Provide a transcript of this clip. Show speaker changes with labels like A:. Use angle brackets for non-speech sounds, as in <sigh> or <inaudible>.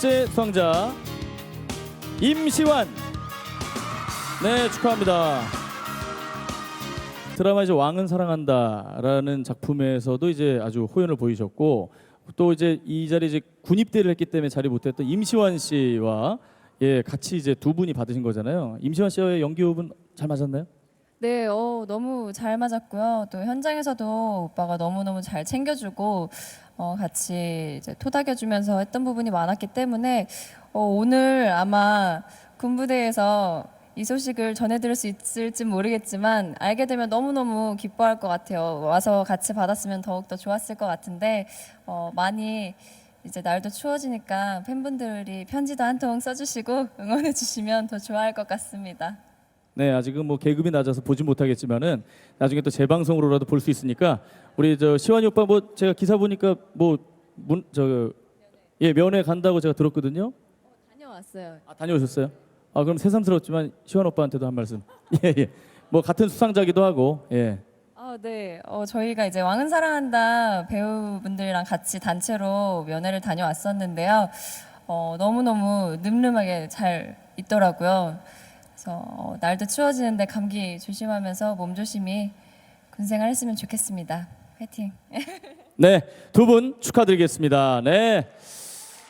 A: 번째 수상자 임시완. 네, 축하합니다. 드라마 이제 왕은 사랑한다라는 작품에서도 이제 아주 호연을 보이셨고 또 이제 이 자리에 이제 군입대를 했기 때문에 자리 못했던 임시완 씨와 예 같이 이제 두 분이 받으신 거잖아요. 임시완 씨와의 연기 호흡은 잘 맞았나요?
B: 네, 어, 너무 잘 맞았고요. 또 현장에서도 오빠가 너무너무 잘 챙겨주고 어, 같이 이제 토닥여주면서 했던 부분이 많았기 때문에 어, 오늘 아마 군부대에서 이 소식을 전해드릴 수 있을지 모르겠지만 알게 되면 너무너무 기뻐할 것 같아요. 와서 같이 받았으면 더욱더 좋았을 것 같은데 어, 많이 이제 날도 추워지니까 팬분들이 편지도 한 통 써주시고 <laughs> 응원해주시면 더 좋아할 것 같습니다.
A: 네, 아직은 뭐 계급이 낮아서 보진 못하겠지만은 나중에 또 재방송으로라도 볼 수 있으니까 우리 저 시완이 오빠 뭐 제가 기사 보니까 뭐문저예 면회 간다고 제가 들었거든요.
B: 다녀왔어요.
A: 아 다녀오셨어요? 아 그럼 새삼스럽지만 시완 오빠한테도 한 말씀. <laughs> 예 예. 뭐 같은 수상자기도 하고 예.
B: 아, 네. 어, 저희가 이제 왕은 사랑한다 배우분들이랑 같이 단체로 면회를 다녀왔었는데요. 어, 너무너무 늠름하게 잘 있더라고요. 그래서 어, 날도 추워지는데 감기 조심하면서 몸 조심히 군생활 했으면 좋겠습니다. 화이팅.
A: 네, 두 분 축하드리겠습니다. 네.